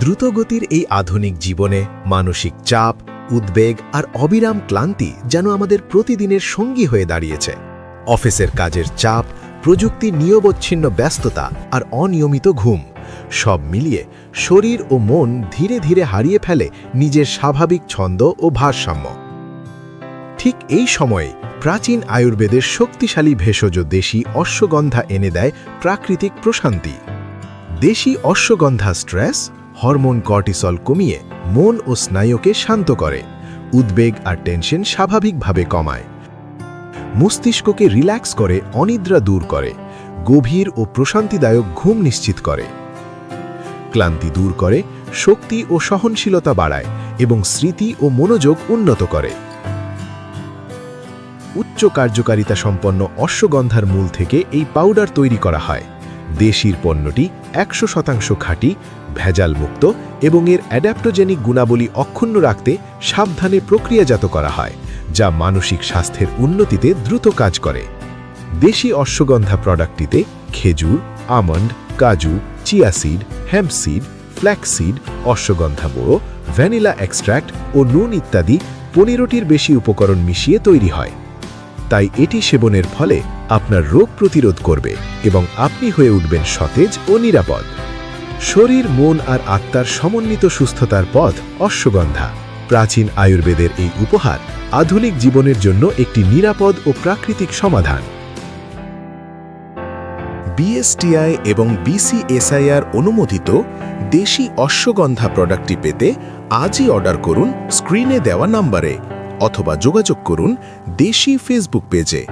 দ্রুতগতির এই আধুনিক জীবনে মানসিক চাপ, উদ্বেগ আর অবিরাম ক্লান্তি যেন আমাদের প্রতিদিনের সঙ্গী হয়ে দাঁড়িয়েছে। অফিসের কাজের চাপ প্রযুক্তির নিয়বচ্ছিন্ন ব্যস্ততা আর অনিয়মিত ঘুম, সব মিলিয়ে শরীর ও মন ধীরে ধীরে হারিয়ে ফেলে নিজের স্বাভাবিক ছন্দ ও ভারসাম্য। ঠিক এই সময়ে প্রাচীন আয়ুর্বেদের শক্তিশালী ভেষজ দেশি অশ্বগন্ধা এনে দেয় প্রাকৃতিক প্রশান্তি। দেশি অশ্বগন্ধা স্ট্রেস হরমোন কর্টিসল কমিয়ে মন ও স্নায়ুকে শান্ত করে। উদ্বেগ আর টেনশন স্বাভাবিকভাবে কমায়। মস্তিষ্ককে রিল্যাক্স করে, অনিদ্রা দূর করে, গভীর ও প্রশান্তিদায়ক ঘুম নিশ্চিত করে। ক্লান্তি দূর করে, শক্তি ও সহনশীলতা বাড়ায় এবং স্মৃতি ও মনোযোগ উন্নত করে। উচ্চ কার্যকারিতা সম্পন্ন অশ্বগন্ধার মূল থেকে এই পাউডার তৈরি করা হয়। দেশির পণ্যটি একশো শতাংশ খাঁটি ভেজাল মুক্ত এবং এর অ্যাডাপ্টোজেনিক গুণাবলী অক্ষুণ্ণ রাখতে সাবধানে প্রক্রিয়াজাত করা হয়, যা মানসিক স্বাস্থ্যের উন্নতিতে দ্রুত কাজ করে। দেশি অশ্বগন্ধা প্রোডাক্টটিতে খেজুর, আমন্ড, কাজু, chia seed hemp seed, flax seed, ashwagandha গুঁড়ো, ভ্যানিলা এক্সট্র্যাক্ট ও নুন ইত্যাদি পনেরোটির বেশি উপকরণ মিশিয়ে তৈরি হয়। তাই এটি সেবনের ফলে আপনার রোগ প্রতিরোধ করবে এবং আপনি হয়ে উঠবেন সতেজ ও নিরাপদ। শরীর, মন আর আত্মার সমন্বিত সুস্থতার পথ অশ্বগন্ধা। প্রাচীন আয়ুর্বেদের এই উপহার আধুনিক জীবনের জন্য একটি নিরাপদ ও প্রাকৃতিক সমাধান। বিএসটিআই এবং বিসিএসআইআর অনুমোদিত দেশি অশ্বগন্ধা প্রোডাক্টটি পেতে আজই অর্ডার করুন স্ক্রিনে দেওয়া নম্বরে অথবা যোগাযোগ করুন দেশি ফেসবুক পেজে।